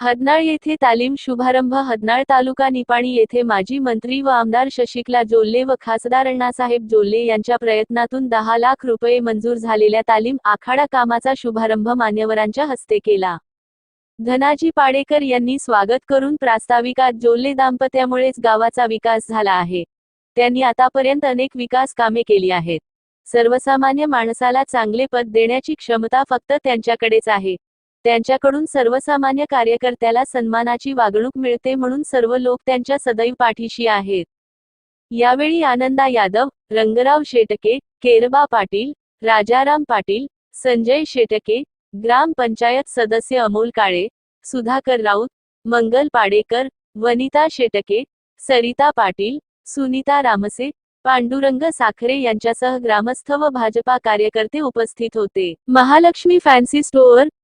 हदनाळ येथे तालीम शुभारंभ. हदनाळ तालुका निपाणी येथे माजी मंत्री व आमदार शशिकला जोल्ले व खासदार अण्णासाहेब जोल्ले यांच्या प्रयत्नातून दहा लाख रुपये मंजूर झालेल्या तालीम आखाडा कामाचा शुभारंभ मान्यवरांच्या हस्ते केला. धनाजी पाडेकर यांनी स्वागत करून प्रास्ताविकात जोल्ले दाम्पत्यामुळेच गावाचा विकास झाला आहे. त्यांनी आतापर्यंत अनेक विकास कामे केली आहेत. सर्वसामान्य माणसाला चांगले पद देण्याची क्षमता फक्त त्यांच्याकडेच आहे. त्यांच्याकडून सर्वसामान्य कार्यकर्त्याला सन्मानाची वागणूक मिळते म्हणून सर्व लोक त्यांच्या सदैव पाठीशी आहेत. यावेळी आनंदा यादव रंगराव शेटके केरबा पाटील राजाराम पाटील संजय शेटके ग्रामपंचायत सदस्य अमोल काळे सुधाकर राऊत मंगल पाडेकर वनिता शेटके सरिता पाटील सुनीता रामसे पांडुरंग साखरे यांच्यासह ग्रामस्थ व भाजपा कार्यकर्ते उपस्थित होते. महालक्ष्मी फॅन्सी स्टोअर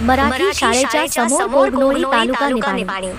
Marathi शाळेच्या समोर कोगनोळी तालुका निपाणी